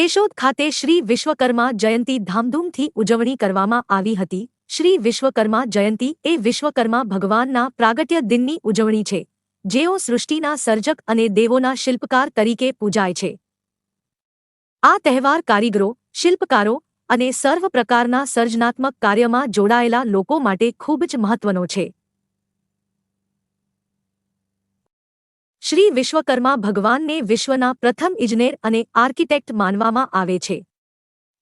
કેશોદ ખાતે શ્રી વિશ્વકર્મા જયંતી ધામધૂમથી ઉજવણી કરવામાં આવી હતી. શ્રી વિશ્વકર્મા જયંતી એ વિશ્વકર્મા ભગવાનના પ્રાગટ્ય દિનની ઉજવણી છે, જેઓ સૃષ્ટિના સર્જક અને દેવોના શિલ્પકાર તરીકે પૂજાય છે. આ તહેવાર કારીગરો, શિલ્પકારો અને સર્વ પ્રકારના સર્જનાત્મક કાર્યમાં જોડાયેલા લોકો માટે ખૂબ જ મહત્વનો છે. શ્રી વિશ્વકર્મા ભગવાનને વિશ્વના પ્રથમ ઇજનેર અને આર્કિટેક્ટ માનવામાં આવે છે.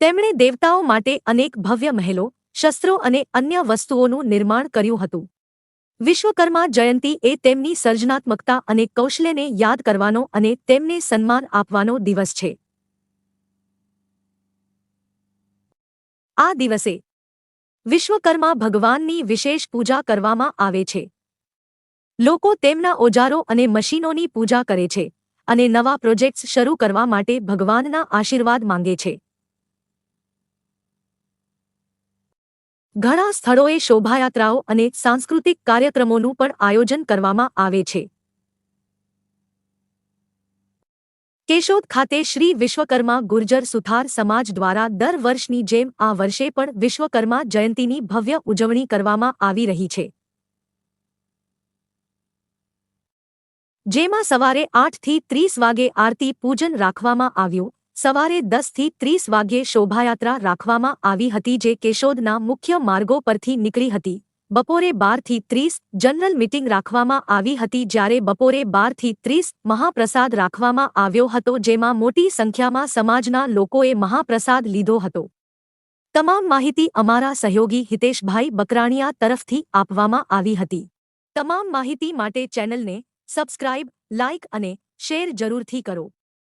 તેમણે દેવતાઓ માટે અનેક ભવ્ય મહેલો, શસ્ત્રો અને અન્ય વસ્તુઓનું નિર્માણ કર્યું હતું. વિશ્વકર્મા જયંતી એ તેમની સર્જનાત્મકતા અને કૌશલ્યને યાદ કરવાનો અને તેમને સન્માન આપવાનો દિવસ છે. આ દિવસે વિશ્વકર્મા ભગવાનની વિશેષ પૂજા કરવામાં આવે છે. લોકો તેમના ઓજારો અને મશીનોની પૂજા કરે છે અને નવા પ્રોજેક્ટ્સ શરૂ કરવા માટે ભગવાનના આશીર્વાદ માંગે છે. ઘણા સ્થળોએ શોભાયાત્રાઓ અને સાંસ્કૃતિક કાર્યક્રમોનું પણ આયોજન કરવામાં આવે છે. કેશોદ ખાતે શ્રી વિશ્વકર્મા ગુર્જર સુથાર સમાજ દ્વારા દર વર્ષની જેમ આ વર્ષે પણ વિશ્વકર્મા જયંતીની ભવ્ય ઉજવણી કરવામાં આવી રહી છે. જેમાં સવારે આઠથી ત્રીસ વાગે આરતી પૂજન રાખવામાં આવ્યું. સવારે દસથી ત્રીસ વાગ્યે શોભાયાત્રા રાખવામાં આવી હતી જે કેશોદના મુખ્ય માર્ગો પરથી નીકળી હતી. બપોરે બારથી ત્રીસ જનરલ મિટિંગ રાખવામાં આવી હતી જ્યારે બપોરે બારથી ત્રીસ મહાપ્રસાદ રાખવામાં આવ્યો હતો જેમાં મોટી સંખ્યામાં સમાજના લોકોએ મહાપ્રસાદ લીધો હતો. તમામ માહિતી અમારા સહયોગી હિતેશભાઈ બકરાણીયા તરફથી આપવામાં આવી હતી. તમામ માહિતી માટે ચેનલને સબસ્ક્રાઇબ લાઇક અને શેર જરૂરથી કરો.